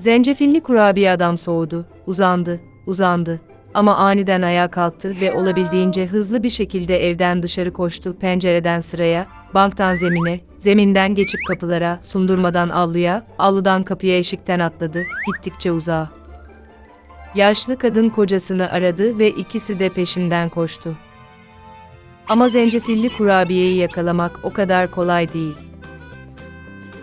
Zencefilli kurabiye adam soğudu, uzandı, uzandı. Ama aniden ayağa kalktı ve olabildiğince hızlı bir şekilde evden dışarı koştu, pencereden sıraya, banktan zemine, zeminden geçip kapılara, sundurmadan avluya, avludan kapıya eşikten atladı, gittikçe uzağa. Yaşlı kadın kocasını aradı ve ikisi de peşinden koştu. Ama zencefilli kurabiyeyi yakalamak o kadar kolay değil.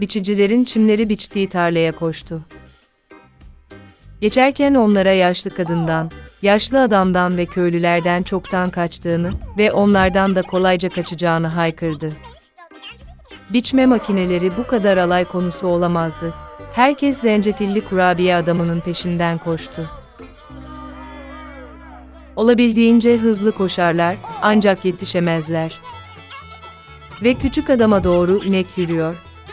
biçicilerin çimleri biçtiği tarlaya koştu. Geçerken onlara yaşlı kadından, yaşlı adamdan ve köylülerden çoktan kaçtığını ve onlardan da kolayca kaçacağını haykırdı. Biçme makineleri bu kadar alay konusu olamazdı. Herkes zencefilli kurabiye adamının peşinden koştu. Olabildiğince hızlı koşarlar, ancak yetişemezler. Ve küçük adama doğru inek yürüyor,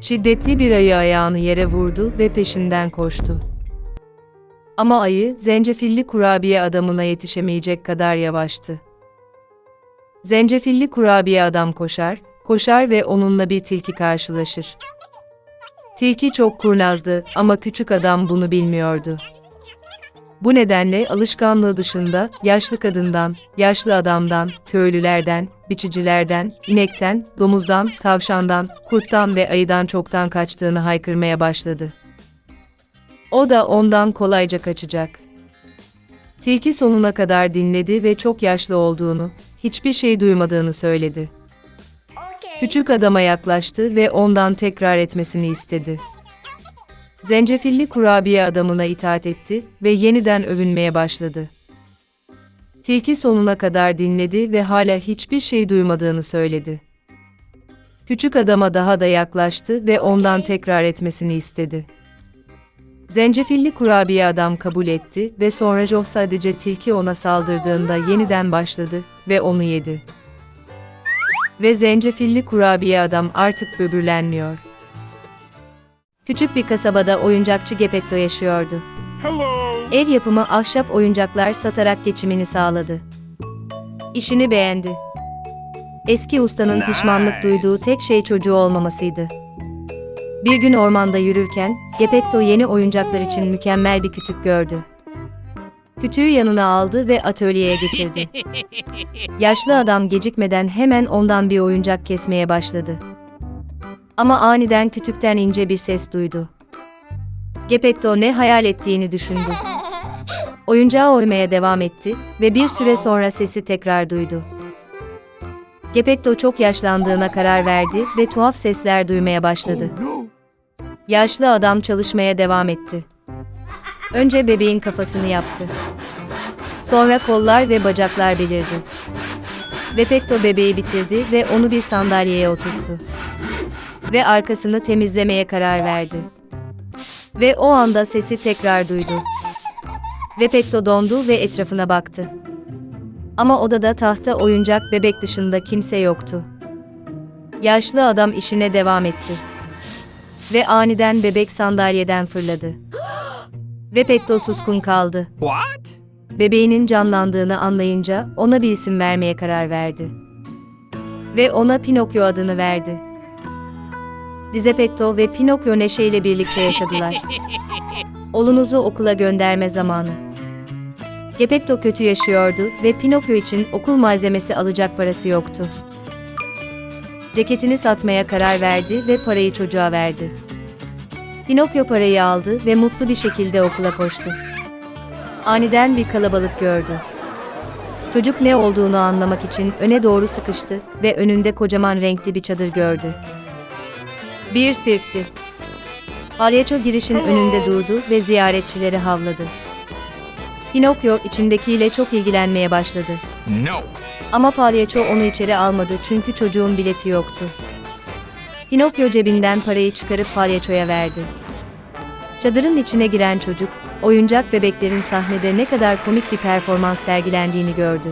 Şiddetli bir ayı ayağını yere vurdu ve peşinden koştu. Ama ayı, zencefilli kurabiye adamına yetişemeyecek kadar yavaştı. Zencefilli kurabiye adam koşar, koşar ve onunla bir tilki karşılaşır. Tilki çok kurnazdı ama küçük adam bunu bilmiyordu. Bu nedenle alışkanlığı dışında yaşlı kadından, yaşlı adamdan, köylülerden, biçicilerden, inekten, domuzdan, tavşandan, kurttan ve ayıdan çoktan kaçtığını haykırmaya başladı. O da ondan kolayca kaçacak. Tilki sonuna kadar dinledi ve çok yaşlı olduğunu, hiçbir şey duymadığını söyledi. Küçük adama yaklaştı ve ondan tekrar etmesini istedi. Zencefilli kurabiye adamına itaat etti ve yeniden övünmeye başladı. Tilki sonuna kadar dinledi ve hala hiçbir şey duymadığını söyledi. Küçük adama daha da yaklaştı ve ondan tekrar etmesini istedi. Zencefilli kurabiye adam kabul etti ve sonra Joe sadece tilki ona saldırdığında yeniden başladı ve onu yedi. Ve zencefilli kurabiye adam artık böbürlenmiyor. Küçük bir kasabada oyuncakçı Gepetto yaşıyordu. Hello. Ev yapımı ahşap oyuncaklar satarak geçimini sağladı. İşini beğendi. Eski ustanın pişmanlık Nice. duyduğu tek şey çocuğu olmamasıydı. Bir gün ormanda yürürken, Gepetto yeni oyuncaklar için mükemmel bir kütük gördü. Kütüğü yanına aldı ve atölyeye getirdi. Yaşlı adam gecikmeden hemen ondan bir oyuncak kesmeye başladı. Ama aniden kütükten ince bir ses duydu. Gepetto ne hayal ettiğini düşündü. Oyuncağı oymaya devam etti ve bir süre sonra sesi tekrar duydu. Gepetto çok yaşlandığına karar verdi ve tuhaf sesler duymaya başladı. No. Yaşlı adam çalışmaya devam etti. Önce bebeğin kafasını yaptı. Sonra kollar ve bacaklar belirdi. Gepetto bebeği bitirdi ve onu bir sandalyeye oturttu. Ve arkasını temizlemeye karar verdi. Ve o anda sesi tekrar duydu. Gepetto dondu ve etrafına baktı. Ama odada tahta oyuncak bebek dışında kimse yoktu. Yaşlı adam işine devam etti. Ve aniden bebek sandalyeden fırladı. Gepetto suskun kaldı. What? Bebeğinin canlandığını anlayınca ona bir isim vermeye karar verdi. Ve ona Pinokyo adını verdi. Dizepetto ve Pinokyo neşeyle birlikte yaşadılar. Oğlunuzu okula gönderme zamanı. Gepetto kötü yaşıyordu ve Pinokyo için okul malzemesi alacak parası yoktu. Ceketini satmaya karar verdi ve parayı çocuğa verdi. Pinokyo parayı aldı ve mutlu bir şekilde okula koştu. Aniden bir kalabalık gördü. Çocuk ne olduğunu anlamak için öne doğru sıkıştı ve önünde kocaman renkli bir çadır gördü. Bir sirkti. Palyaço girişin önünde durdu ve ziyaretçileri havladı. Pinokyo içindekiyle çok ilgilenmeye başladı. No. Ama palyaço onu içeri almadı çünkü çocuğun bileti yoktu. Pinokyo cebinden parayı çıkarıp palyaçoya verdi. Çadırın içine giren çocuk, oyuncak bebeklerin sahnede ne kadar komik bir performans sergilendiğini gördü.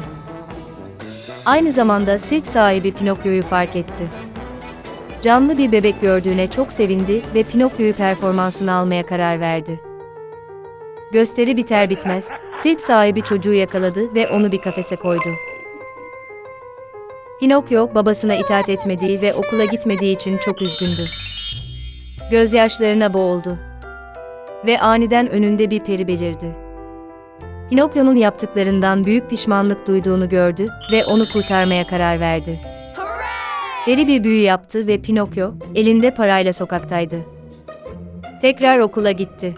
Aynı zamanda sirk sahibi Pinokyo'yu fark etti. Canlı bir bebek gördüğüne çok sevindi ve Pinokyo'yu performansını almaya karar verdi. Gösteri biter bitmez, sirk sahibi çocuğu yakaladı ve onu bir kafese koydu. Pinokyo babasına itaat etmediği ve okula gitmediği için çok üzgündü. Gözyaşlarına boğuldu. Ve aniden önünde bir peri belirdi. Pinokyo'nun yaptıklarından büyük pişmanlık duyduğunu gördü ve onu kurtarmaya karar verdi. Peri bir büyü yaptı ve Pinokyo elinde parayla sokaktaydı. Tekrar okula gitti.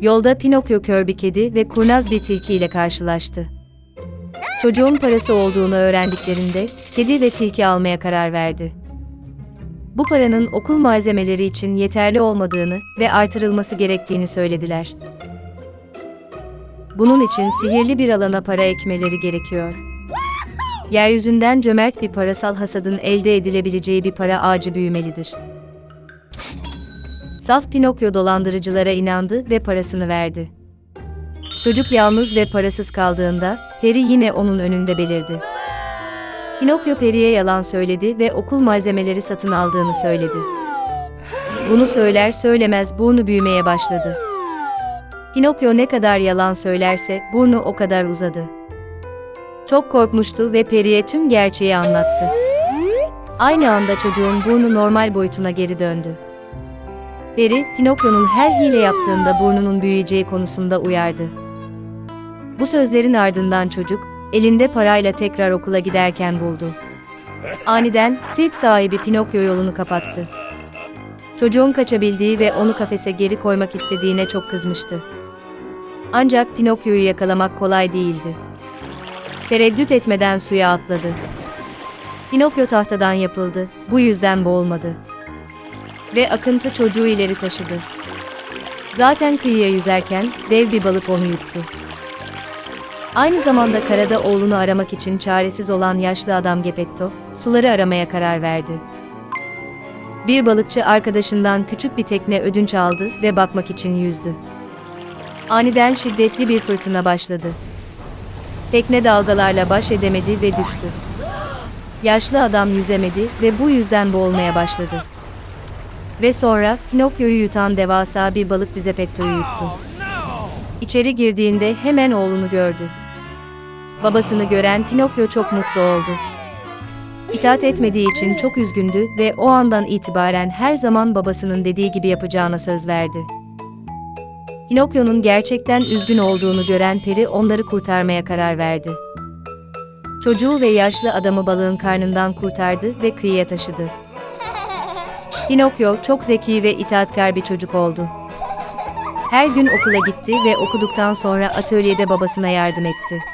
Yolda Pinokyo kör bir kedi ve kurnaz bir tilki ile karşılaştı. Çocuğun parası olduğunu öğrendiklerinde kedi ve tilki almaya karar verdi. Bu paranın okul malzemeleri için yeterli olmadığını ve artırılması gerektiğini söylediler. Bunun için sihirli bir alana para ekmeleri gerekiyor. Yeryüzünden cömert bir parasal hasadın elde edilebileceği bir para ağacı büyümelidir. Saf Pinokyo dolandırıcılara inandı ve parasını verdi. Çocuk yalnız ve parasız kaldığında, peri yine onun önünde belirdi. Pinokyo periye yalan söyledi ve okul malzemeleri satın aldığını söyledi. Bunu söyler söylemez burnu büyümeye başladı. Pinokyo ne kadar yalan söylerse burnu o kadar uzadı. Çok korkmuştu ve periye tüm gerçeği anlattı. Aynı anda çocuğun burnu normal boyutuna geri döndü. Peri, Pinokyo'nun her hile yaptığında burnunun büyüyeceği konusunda uyardı. Bu sözlerin ardından çocuk, elinde parayla tekrar okula giderken buldu. Aniden sirk sahibi Pinokyo yolunu kapattı. Çocuğun kaçabildiği ve onu kafese geri koymak istediğine çok kızmıştı. Ancak Pinokyo'yu yakalamak kolay değildi. Tereddüt etmeden suya atladı. Pinokyo tahtadan yapıldı, bu yüzden boğulmadı. Ve akıntı çocuğu ileri taşıdı. Zaten kıyıya yüzerken dev bir balık onu yuttu. Aynı zamanda karada oğlunu aramak için çaresiz olan yaşlı adam Gepetto, suları aramaya karar verdi. Bir balıkçı arkadaşından küçük bir tekne ödünç aldı ve bakmak için yüzdü. Aniden şiddetli bir fırtına başladı. Tekne dalgalarla baş edemedi ve düştü. Yaşlı adam yüzemedi ve bu yüzden boğulmaya başladı. Ve sonra Pinokyo'yu yutan devasa bir balık Dizepetto'yu yuttu. İçeri girdiğinde hemen oğlunu gördü. Babasını gören Pinokyo çok mutlu oldu. İtaat etmediği için çok üzgündü ve o andan itibaren her zaman babasının dediği gibi yapacağına söz verdi. Pinokyo'nun gerçekten üzgün olduğunu gören peri onları kurtarmaya karar verdi. Çocuğu ve yaşlı adamı balığın karnından kurtardı ve kıyıya taşıdı. Pinokyo çok zeki ve itaatkar bir çocuk oldu. Her gün okula gitti ve okuduktan sonra atölyede babasına yardım etti.